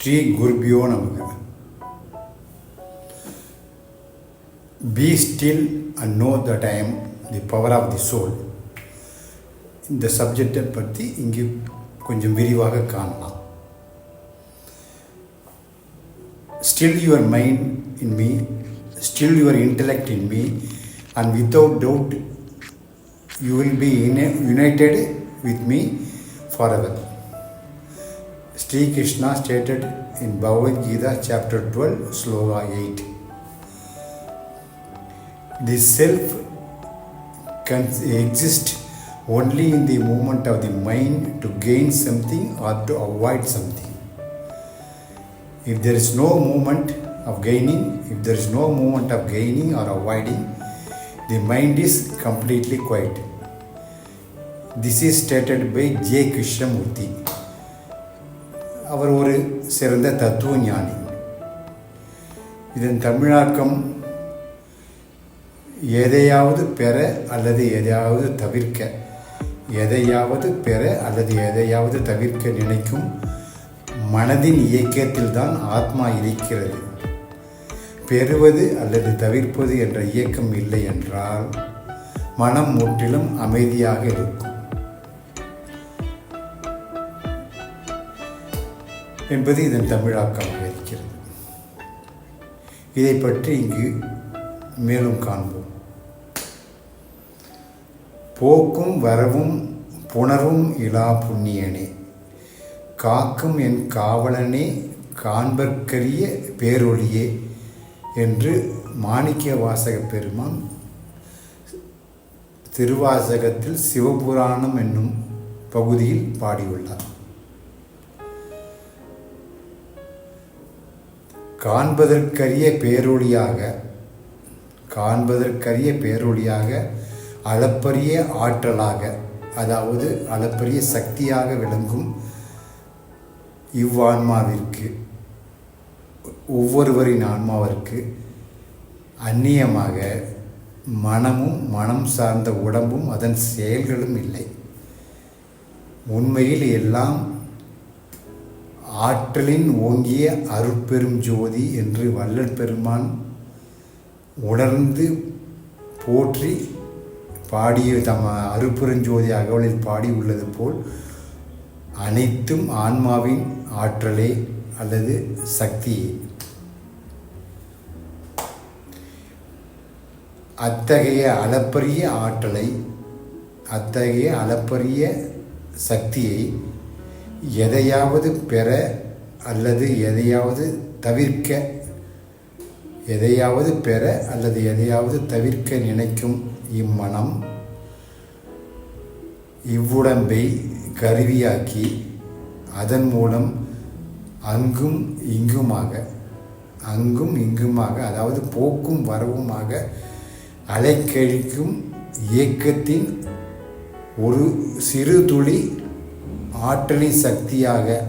ஸ்ரீ குர்பியோ நமக்கு be still and know the time the power of the soul இந்த சப்ஜெக்டை பற்றி இங்கே கொஞ்சம் விரிவாக காணலாம் still your mind in me still your intellect in me and without doubt you will be united with me forever Sri Krishna stated in Bhagavad Gita chapter 12, sloka 8. This self can exist only in the movement of the mind to gain something or to avoid something. If there is no movement of gaining, if there is no movement of gaining or avoiding, the mind is completely quiet. This is stated by J. Krishnamurti. அவர் ஒரு சிறந்த தத்துவ ஞானி. இதன் தமிழாக்கம் எதையாவது பெற அல்லது எதையாவது தவிர்க்க எதையாவது பெற அல்லது எதையாவது தவிர்க்க நினைக்கும் மனதின் இயக்கத்தில் தான் ஆத்மா இருக்கிறது. பெறுவது அல்லது தவிர்ப்பது என்ற இயக்கம் இல்லை என்றால் மனம் முற்றிலும் அமைதியாக இருக்கும். என்பது இதன் தமிழாக்கமாக இருக்கிறது. இதை பற்றி இங்கு மேலும் காண்போம். போக்கும் வரவும் புணர்வும் இலா புண்ணியனே. காக்கும் என் காவலனே காண்பற்கரிய பேரொழியே என்று மாணிக்க வாசக பெருமான் திருவாசகத்தில் சிவபுராணம் என்னும் பகுதியில் பாடியுள்ளார். காண்பதற்கரிய பேரொழியாக காண்பதற்கரிய பேரொழியாக அளப்பரிய ஆற்றலாக அதாவது அளப்பரிய சக்தியாக விளங்கும் இவ்வான்மாவிற்கு ஒவ்வொருவரின் ஆன்மாவிற்கு அந்நியமாக மனமும் மனம் சார்ந்த உடம்பும் அதன் செயல்களும் இல்லை. உண்மையில் எல்லாம் ஆற்றலின் ஓங்கிய அருட்பெரும் ஜோதி என்று வள்ளல் பெருமான் உணர்ந்து போற்றி பாடிய தம் அருப்பெருஞ்சோதி அகவலில் பாடியுள்ளது போல் அனைத்தும் ஆன்மாவின் ஆற்றலே அல்லது சக்தியே. அத்தகைய அளப்பரிய ஆற்றலை அத்தகைய அளப்பரிய சக்தியை எதையாவது பெற அல்லது எதையாவது தவிர்க்க எதையாவது பெற அல்லது எதையாவது தவிர்க்க நினைக்கும் இம்மனம் இவ்வுடம்பை கருவியாக்கி அதன் மூலம் அங்கும் இங்குமாக அங்கும் இங்குமாக அதாவது போக்கும் வரவுமாக அலைக்கழிக்கும் இயக்கத்தின் ஒரு சிறு துளி ஆற்றலின் சக்தியாக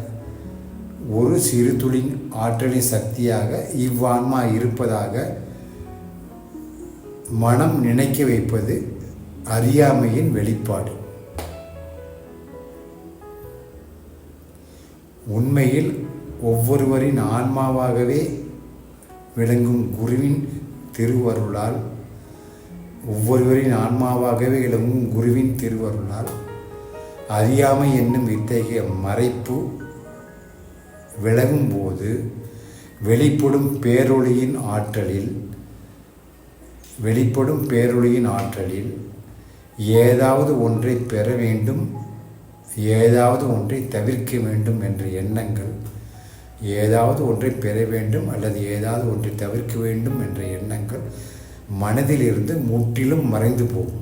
ஒரு சிறு துளி ஆற்றலின் சக்தியாக இவ்வான்மா இருப்பதாக மனம் நினைக்க வைப்பது அறியாமையின் வெளிப்பாடு. உண்மையில் ஒவ்வொருவரின் ஆன்மாவாகவே விளங்கும் குருவின் திருவருளால் ஒவ்வொருவரின் ஆன்மாவாகவே விளங்கும் குருவின் திருவருளால் அறியாமை என்னும் இத்தகைய மறைப்பு விலகும் போது வெளிப்படும் பேரொளியின் ஆற்றலில் வெளிப்படும் பேரொளியின் ஆற்றலில் ஏதாவது ஒன்றை பெற வேண்டும் ஏதாவது ஒன்றை தவிர்க்க வேண்டும் என்ற எண்ணங்கள் ஏதாவது ஒன்றை பெற வேண்டும் அல்லது ஏதாவது ஒன்றை தவிர்க்க வேண்டும் என்ற எண்ணங்கள் மனதிலிருந்து முற்றிலும் மறைந்து போகும்.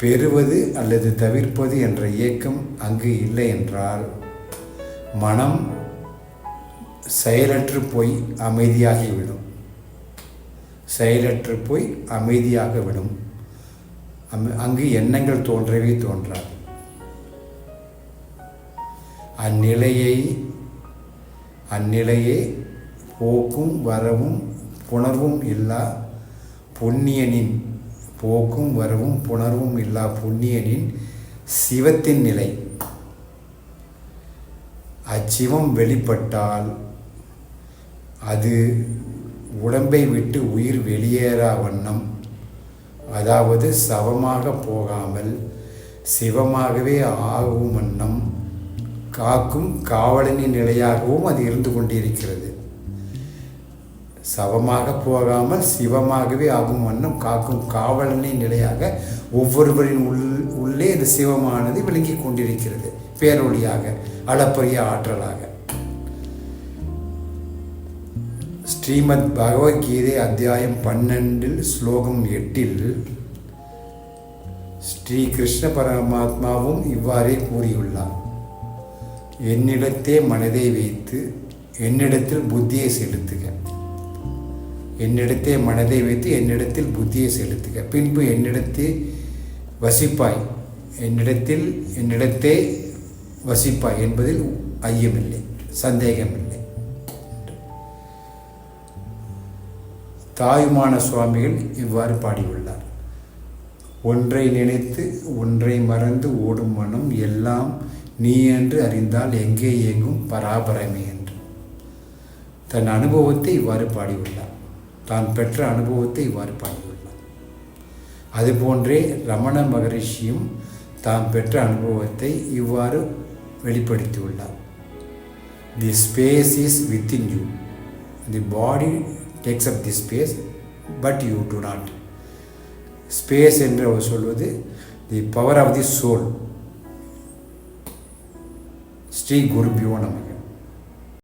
பெறுவது அல்லது தவிர்ப்பது என்ற இயக்கம் அங்கு இல்லை என்றால் மனம் செயலற்று போய் அமைதியாகிவிடும். செயலற்று போய் அமைதியாக விடும் அங்கு எண்ணங்கள் தோன்றவே தோன்றாது. அந்நிலையை அந்நிலையே போக்கும் வரவும் புணர்வும் இல்லா புண்ணியனின் போக்கும் வரவும் புணர்வும் இல்லா புண்ணியனின் சிவத்தின் நிலை. அச்சிவம் வெளிப்பட்டால் அது உடம்பை விட்டு உயிர் வெளியேறா வண்ணம். அதாவது சவமாக போகாமல் சிவமாகவே ஆகும் வண்ணம். காக்கும் காவலனின் நிலையாகவும் அது இருந்து கொண்டிருக்கிறது. சவமாக போகாமல் சிவமாகவே ஆகும் வண்ணம் காக்கும் காவலனை நிலையாக ஒவ்வொருவரின் உள் உள்ளே இந்த சிவமானது விளங்கி கொண்டிருக்கிறது. பேரொழியாக அளப்பரிய ஆற்றலாக. ஸ்ரீமத் பகவத்கீதை அத்தியாயம் பன்னெண்டில் ஸ்லோகம் எட்டில் ஸ்ரீ கிருஷ்ண பரமாத்மாவும் இவ்வாறே கூறியுள்ளார். என்னிடத்தே மனதை வைத்து என்னிடத்தில் புத்தியை செலுத்துக. என்னிடத்தே மனதை வைத்து என்னிடத்தில் புத்தியை செலுத்துக. பின்பு என்னிடத்தே வசிப்பாய். என்னிடத்தில் என்னிடத்தே வசிப்பாய் என்பதில் ஐயமில்லை சந்தேகமில்லை. தாயுமான சுவாமிகள் இவ்வாறு பாடியுள்ளார். ஒன்றை நினைத்து ஒன்றை மறந்து ஓடும் மனம் எல்லாம் நீ என்று அறிந்தால் எங்கே இயங்கும் பராபரமே என்று. தன் அனுபவத்தை இவ்வாறு பாடியுள்ளார். தான் பெற்ற அனுபவத்தை இவ்வாறு பாடியுள்ளார். அதுபோன்றே ரமண மகரிஷியும் தாம் பெற்ற அனுபவத்தை இவ்வாறு வெளிப்படுத்தியுள்ளார். The space is within you the body takes up the space but you do not space என்று அவர் சொல்வது the power of the soul Sri குருபியோ நமக்கு